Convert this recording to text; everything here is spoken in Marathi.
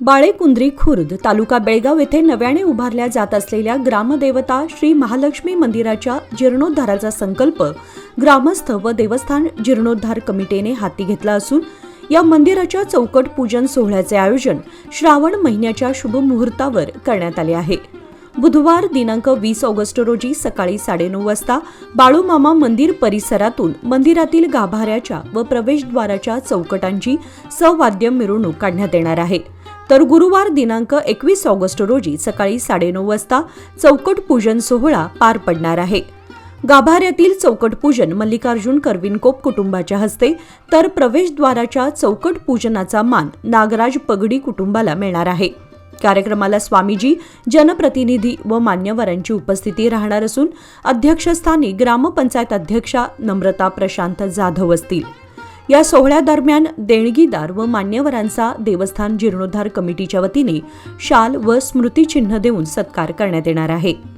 बाळेकुंद्री खुर्द तालुका बेळगाव येथे नव्याने उभारल्या जात असलेल्या ग्रामदेवता श्री महालक्ष्मी मंदिराच्या जीर्णोद्धाराचा संकल्प ग्रामस्थ व देवस्थान जीर्णोद्धार कमिटीने हाती घेतला असून या मंदिराच्या चौकट पूजन सोहळ्याचे आयोजन श्रावण महिन्याच्या शुभ मुहूर्तावर करण्यात आले आहे. बुधवार दिनांक वीस ऑगस्ट रोजी सकाळी साडेनऊ वाजता बाळूमामा मंदिर परिसरातून मंदिरातील गाभाऱ्याच्या व प्रवेशद्वाराच्या चौकटांची सवाद्य मिरवणूक काढण्यात येणार आहे. तर गुरुवार दिनांक एकवीस ऑगस्ट रोजी सकाळी साडेनऊ वाजता चौकट पूजन सोहळा पार पडणार आहे. गाभाऱ्यातील चौकट पूजन मल्लिकार्जुन करविनकोप कुटुंबाच्या हस्ते तर प्रवेशद्वाराच्या चौकट पूजनाचा मान नागराज पगडी कुटुंबाला मिळणार आहे. कार्यक्रमाला स्वामीजी जनप्रतिनिधी व मान्यवरांची उपस्थिती राहणार असून अध्यक्षस्थानी ग्रामपंचायत अध्यक्षा नम्रता प्रशांत जाधव असतील. या सोहळ्यादरम्यान देणगीदार व मान्यवरांचा देवस्थान जीर्णोद्धार कमिटीच्या वतीने शाल व स्मृतिचिन्ह देऊन सत्कार करण्यात येणार आहे.